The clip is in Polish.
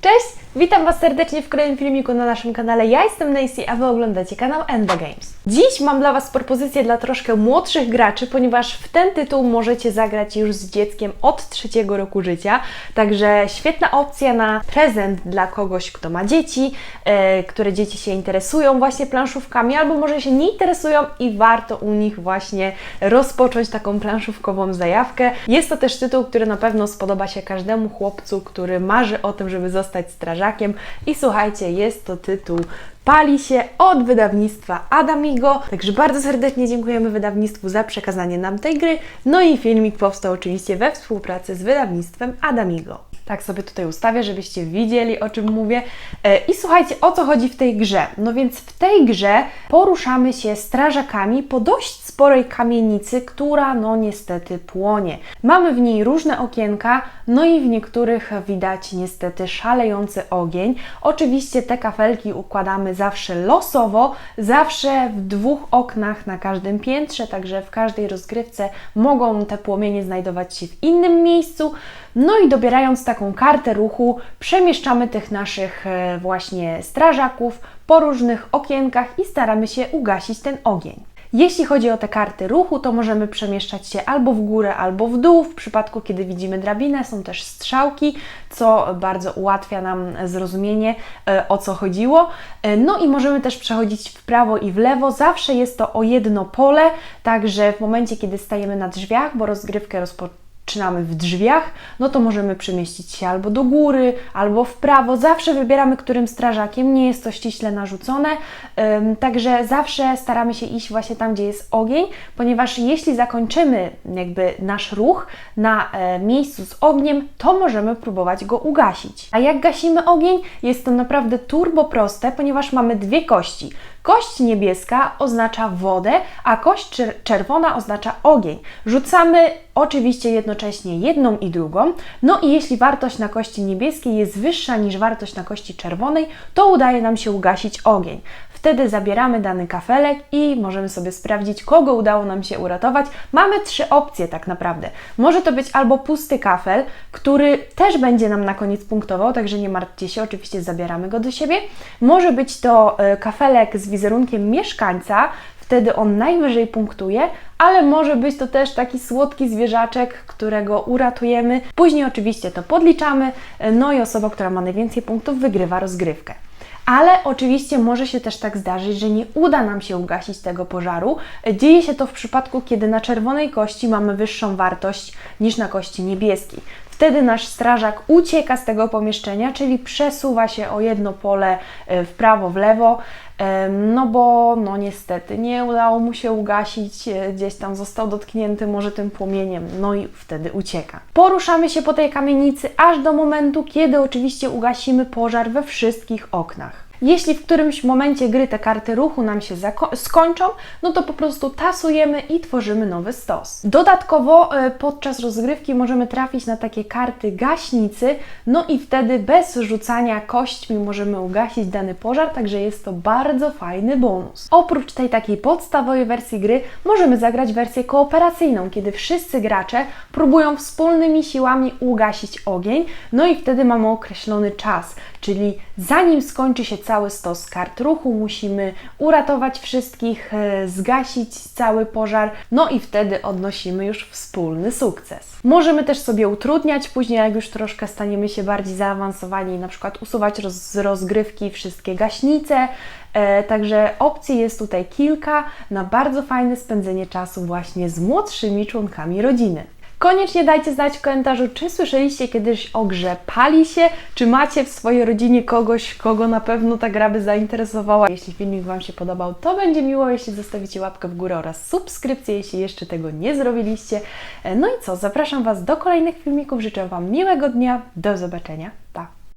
Tschüss! Witam Was serdecznie w kolejnym filmiku na naszym kanale. Ja jestem Nacy, a Wy oglądacie kanał NB Games. Dziś mam dla Was propozycję dla troszkę młodszych graczy, ponieważ w ten tytuł możecie zagrać już z dzieckiem od trzeciego roku życia. Także świetna opcja na prezent dla kogoś, kto ma dzieci, e, które dzieci się interesują właśnie planszówkami, albo może się nie interesują i warto u nich właśnie rozpocząć taką planszówkową zajawkę. Jest to też tytuł, który na pewno spodoba się każdemu chłopcu, który marzy o tym, żeby zostać strażakiem. I słuchajcie, jest to tytuł Pali się od wydawnictwa Adamigo. Także bardzo serdecznie dziękujemy wydawnictwu za przekazanie nam tej gry. No i filmik powstał oczywiście we współpracy z wydawnictwem Adamigo. Tak sobie tutaj ustawię, żebyście widzieli o czym mówię. E, I słuchajcie, o co chodzi w tej grze? No więc w tej grze poruszamy się strażakami po dość sporej kamienicy, która no niestety płonie. Mamy w niej różne okienka, no i w niektórych widać niestety szalejący ogień. Oczywiście te kafelki układamy zawsze losowo, zawsze w dwóch oknach na każdym piętrze, także w każdej rozgrywce mogą te płomienie znajdować się w innym miejscu. No i dobierając taką kartę ruchu, przemieszczamy tych naszych e, właśnie strażaków po różnych okienkach i staramy się ugasić ten ogień. Jeśli chodzi o te karty ruchu, to możemy przemieszczać się albo w górę, albo w dół. W przypadku, kiedy widzimy drabinę, są też strzałki, co bardzo ułatwia nam zrozumienie e, o co chodziło. E, No i możemy też przechodzić w prawo i w lewo. Zawsze jest to o jedno pole, także w momencie, kiedy stajemy na drzwiach, bo rozgrywkę rozpoczynamy zaczynamy w drzwiach, no to możemy przemieścić się albo do góry, albo w prawo. Zawsze wybieramy, którym strażakiem, nie jest to ściśle narzucone. Także zawsze staramy się iść właśnie tam, gdzie jest ogień, ponieważ jeśli zakończymy jakby nasz ruch na e, miejscu z ogniem, to możemy próbować go ugasić. A jak gasimy ogień? Jest to naprawdę turbo proste, ponieważ mamy dwie kości. Kość niebieska oznacza wodę, a kość czer- czerwona oznacza ogień. Rzucamy oczywiście jednocześnie jedną i drugą. No i jeśli wartość na kości niebieskiej jest wyższa niż wartość na kości czerwonej, to udaje nam się ugasić ogień. Wtedy zabieramy dany kafelek i możemy sobie sprawdzić, kogo udało nam się uratować. Mamy trzy opcje tak naprawdę. Może to być albo pusty kafel, który też będzie nam na koniec punktował, także nie martwcie się, oczywiście zabieramy go do siebie. Może być to e, kafelek z wizerunkiem mieszkańca, wtedy on najwyżej punktuje, ale może być to też taki słodki zwierzaczek, którego uratujemy. Później oczywiście to podliczamy, e, no i osoba, która ma najwięcej punktów, wygrywa rozgrywkę. Ale oczywiście może się też tak zdarzyć, że nie uda nam się ugasić tego pożaru. Dzieje się to w przypadku, kiedy na czerwonej kości mamy wyższą wartość niż na kości niebieskiej. Wtedy nasz strażak ucieka z tego pomieszczenia, czyli przesuwa się o jedno pole e, w prawo, w lewo, em, no bo no niestety nie udało mu się ugasić, e, gdzieś tam został dotknięty może tym płomieniem, no i wtedy ucieka. Poruszamy się po tej kamienicy aż do momentu, kiedy oczywiście ugasimy pożar we wszystkich oknach. Jeśli w którymś momencie gry te karty ruchu nam się skończą, no to po prostu tasujemy i tworzymy nowy stos. Dodatkowo e, podczas rozgrywki możemy trafić na takie karty gaśnicy, no i wtedy bez rzucania kośćmi możemy ugasić dany pożar, także jest to bardzo fajny bonus. Oprócz tej takiej podstawowej wersji gry możemy zagrać wersję kooperacyjną, kiedy wszyscy gracze próbują wspólnymi siłami ugasić ogień, no i wtedy mamy określony czas, czyli zanim skończy się cały stos kart ruchu, musimy uratować wszystkich, e, zgasić cały pożar, no i wtedy odnosimy już wspólny sukces. Możemy też sobie utrudniać, później jak już troszkę staniemy się bardziej zaawansowani, na przykład usuwać roz, z rozgrywki wszystkie gaśnice, e, także opcji jest tutaj kilka na bardzo fajne spędzenie czasu właśnie z młodszymi członkami rodziny. Koniecznie dajcie znać w komentarzu, czy słyszeliście kiedyś o grze Pali się, czy macie w swojej rodzinie kogoś, kogo na pewno ta gra by zainteresowała. Jeśli filmik Wam się podobał, to będzie miło, jeśli zostawicie łapkę w górę oraz subskrypcję, jeśli jeszcze tego nie zrobiliście. E, No i co, zapraszam Was do kolejnych filmików, życzę Wam miłego dnia, do zobaczenia, pa!